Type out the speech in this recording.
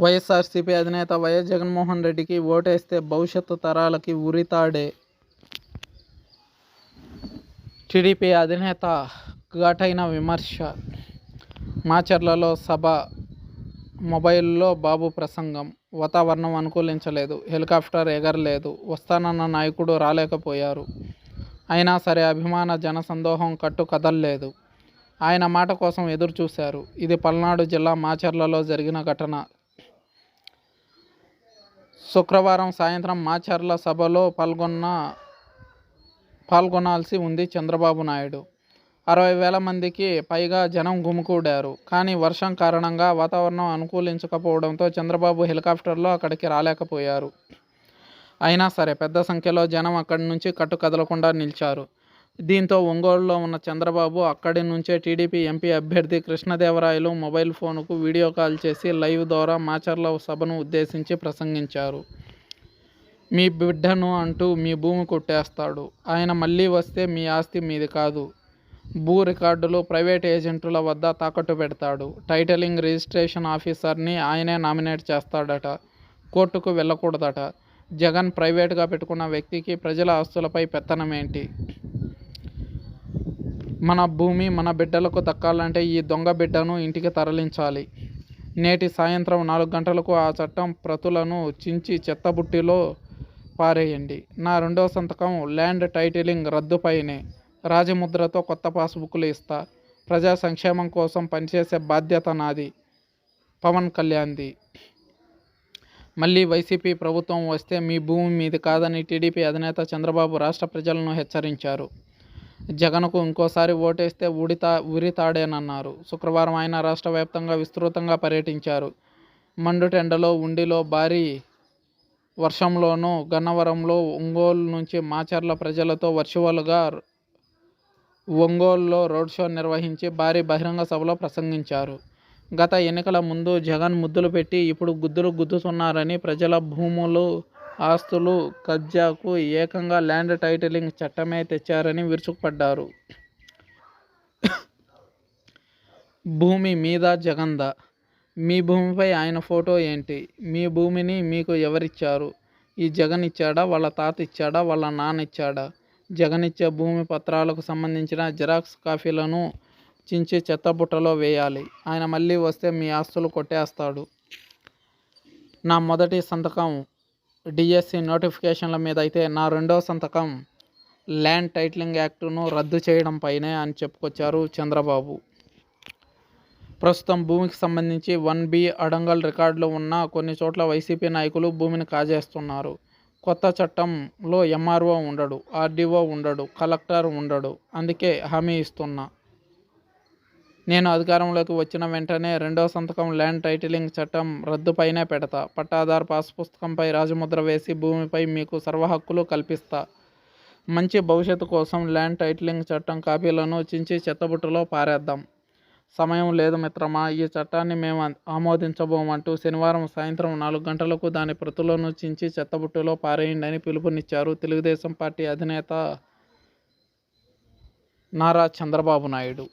వైఎస్ఆర్సీపీ అధినేత వైఎస్ జగన్మోహన్ రెడ్డికి ఓటేస్తే భవిష్యత్తు తరాలకి ఉరితాడే. టీడీపీ అధినేత ఘాటైన విమర్శ. మాచర్లలో సభ మొబైల్లో బాబు ప్రసంగం. వాతావరణం అనుకూలించలేదు. హెలికాప్టర్ ఎగరలేదు. వస్తానన్న నాయకుడు రాలేకపోయారు. అయినా సరే అభిమాన జనసందోహం కట్టు కదల్లేదు. ఆయన మాట కోసం ఎదురు చూశారు ఇది పల్నాడు జిల్లా మాచర్లలో జరిగిన ఘటన. శుక్రవారం సాయంత్రం మాచర్ల సభలో పాల్గొన్న పాల్గొనాల్సి ఉంది చంద్రబాబు నాయుడు. అరవై వేల మందికి పైగా జనం గుమికూడారు. కానీ వర్షం కారణంగా వాతావరణం అనుకూలించకపోవడంతో చంద్రబాబు హెలికాప్టర్లో అక్కడికి రాలేకపోయారు. అయినా సరే పెద్ద సంఖ్యలో జనం అక్కడి నుంచి కట్టు కదలకుండా నిలిచారు. దీంతో ఒంగోలులో ఉన్న చంద్రబాబు అక్కడి నుంచే టీడీపీ ఎంపీ అభ్యర్థి కృష్ణదేవరాయలు మొబైల్ ఫోన్కు వీడియో కాల్ చేసి లైవ్ ద్వారా మాచర్ల సభను ఉద్దేశించి ప్రసంగించారు. మీ బిడ్డను అంటూ మీ భూమి కొట్టేస్తాడు. ఆయన మళ్ళీ వస్తే మీ ఆస్తి మీది కాదు. భూ రికార్డులు ప్రైవేట్ ఏజెంటుల వద్ద తాకట్టు పెడతాడు. టైటిలింగ్ రిజిస్ట్రేషన్ ఆఫీసర్ని ఆయనే నామినేట్ చేస్తాడట. కోర్టుకు వెళ్ళకూడదట. జగన్ ప్రైవేట్గా పెట్టుకున్న వ్యక్తికి ప్రజల ఆస్తులపై పెత్తనమేంటి? మన భూమి మన బిడ్డలకు దక్కాలంటే ఈ దొంగ బిడ్డను ఇంటికి తరలించాలి. నేటి సాయంత్రం నాలుగు గంటలకు ఆ చట్టం ప్రతులను చించి చెత్తబుట్టిలో పారేయండి. నా రెండో సంతకం ల్యాండ్ టైటిలింగ్ రద్దుపైనే రాజముద్రతో కొత్త పాస్బుక్లు ఇస్తా. ప్రజా సంక్షేమం కోసం పనిచేసే బాధ్యత నాది. పవన్ కళ్యాణ్ది. మళ్ళీ వైసీపీ ప్రభుత్వం వస్తే మీ భూమి మీది కాదని టీడీపీ అధినేత చంద్రబాబు రాష్ట్ర ప్రజలను హెచ్చరించారు. జగన్కు ఇంకోసారి ఓటేస్తే ఉడితా ఉరితాడేనన్నారు శుక్రవారం ఆయన రాష్ట్ర వ్యాప్తంగా విస్తృతంగా పర్యటించారు. మండుటెండలో ఉండిలో భారీ వర్షంలోనూ గన్నవరంలో ఒంగోలు నుంచి మాచర్ల ప్రజలతో వర్చువల్గా ఒంగోలులో రోడ్ షో నిర్వహించి భారీ బహిరంగ సభలో ప్రసంగించారు. గత ఎన్నికల ముందు జగన్ ముద్దులు పెట్టి ఇప్పుడు గుద్దులు గుద్దుతున్నారని ప్రజల భూములు ఆస్తులు కబ్జాకు ఏకంగా ల్యాండ్ టైటిలింగ్ చట్టమే తెచ్చారని విరుచుకుపడ్డారు. భూమి మీద జగంద. మీ భూమిపై ఆయన ఫోటో ఏంటి? మీ భూమిని మీకు ఎవరిచ్చారు? ఈ జగన్ ఇచ్చాడా? వాళ్ళ తాత ఇచ్చాడా? వాళ్ళ నాన్న ఇచ్చాడా? జగన్ ఇచ్చే భూమి పత్రాలకు సంబంధించిన జిరాక్స్ కాపీలను చించి చెత్తబుట్టలో వేయాలి. ఆయన మళ్ళీ వస్తే మీ ఆస్తులు కొట్టేస్తాడు. నా మొదటి సంతకం డిఎస్సి నోటిఫికేషన్ల మీద అయితే నా రెండో సంతకం ల్యాండ్ టైటిలింగ్ యాక్టును రద్దు చేయడం పైనే అని చెప్పుకొచ్చారు చంద్రబాబు. ప్రస్తుతం భూమికి సంబంధించి వన్ బి అడంగల్ రికార్డులో ఉన్న కొన్ని చోట్ల వైసీపీ నాయకులు భూమిని కాజేస్తున్నారు. కొత్త చట్టంలో ఎంఆర్ఓ ఉండడు ఆర్డీఓ ఉండడు కలెక్టర్ ఉండడు అందుకే హామీ ఇస్తున్నా. నేను అధికారంలోకి వచ్చిన వెంటనే రెండో సంతకం ల్యాండ్ టైటిలింగ్ చట్టం రద్దుపైనే పెడతా. పట్టాదారు పాస్ పుస్తకంపై రాజముద్ర వేసి భూమిపై మీకు సర్వహక్కులు కల్పిస్తా. మంచి భవిష్యత్తు కోసం ల్యాండ్ టైటిలింగ్ చట్టం కాపీలను చించి చెత్తబుట్టలో పారేద్దాం. సమయం లేదు మిత్రమా ఈ చట్టాన్ని మేము ఆమోదించబోమంటూ శనివారం సాయంత్రం నాలుగు గంటలకు దాని ప్రతులను చించి చెత్తబుట్టలో పారేయండి అని పిలుపునిచ్చారు తెలుగుదేశం పార్టీ అధినేత నారా చంద్రబాబు నాయుడు.